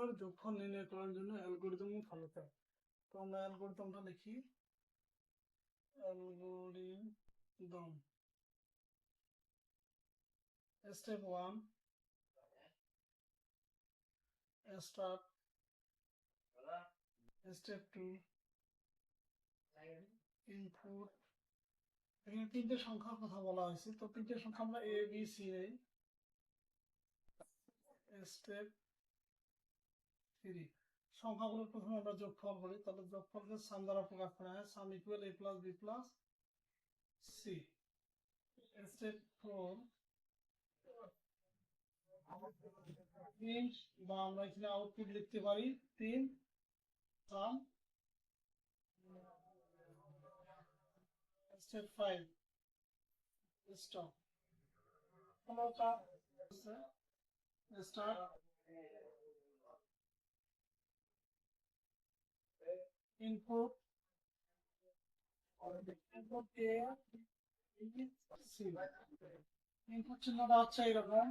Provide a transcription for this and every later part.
সংখ্যার যোগফল নির্ণয় করার জন্য অ্যালগোরিদম ফলো করে। তো আমরা অ্যালগোরিদমটা লিখি algorithm step one start step two input এখানে তিনটে সংখ্যার কথা বলা হয়েছে। তো তিনটে সংখ্যা আমরা এ বি সি নেই স্টেপ থ্রি সংখ্যাগুলো প্রথমে আমরা যোগফল করি, তাহলে যোগফলকে সাম দ্বারা প্রকাশ করা হয় sum equal A plus B plus C step four বা আমরা এখানে আউটপুট লিখতে পারি, তিন sum step five stop start input input c input চিহ্নটা হচ্ছে এরকম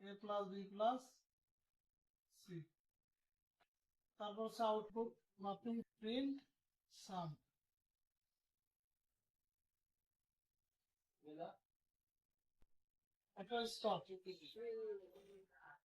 a plus B plus C তারপর হচ্ছে আউটপুট মাপিং প্রিন্ট সাম এটা স্টপ